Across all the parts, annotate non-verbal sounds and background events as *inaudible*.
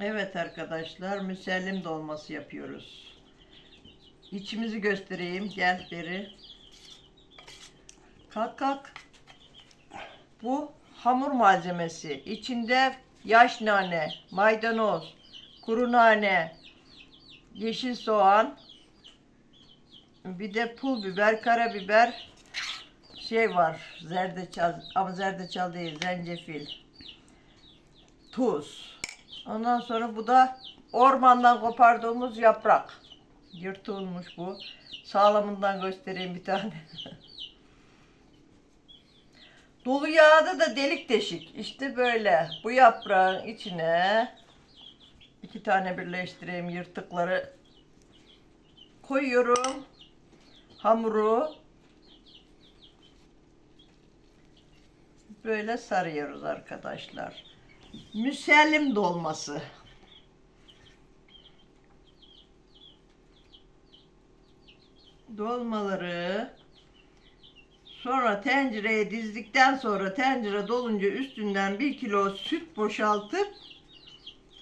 Evet arkadaşlar, müsellim dolması yapıyoruz. İçimizi göstereyim. Gel beri. Kalk kalk. Bu hamur malzemesi. İçinde yaş nane, maydanoz, kuru nane, yeşil soğan, bir de pul biber, karabiber, şey var. Zerdeçal ama zerdeçal değil, zencefil. Tuz. Ondan sonra bu da ormandan kopardığımız yaprak. Yırtılmış bu. Sağlamından göstereyim bir tane. *laughs* Dolu yağda da delik deşik. İşte böyle. Bu yaprağın içine iki tane birleştireyim yırtıkları koyuyorum. Hamuru böyle sarıyoruz arkadaşlar. Müsellim dolması. Dolmaları sonra tencereye dizdikten sonra tencere dolunca üstünden bir kilo süt boşaltıp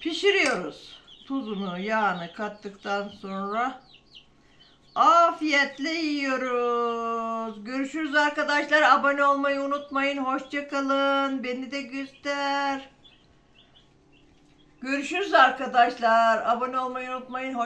pişiriyoruz. Tuzunu, yağını kattıktan sonra afiyetle yiyoruz. Görüşürüz arkadaşlar. Abone olmayı unutmayın. Hoşçakalın. Beni de göster. Görüşürüz arkadaşlar. Abone olmayı unutmayın.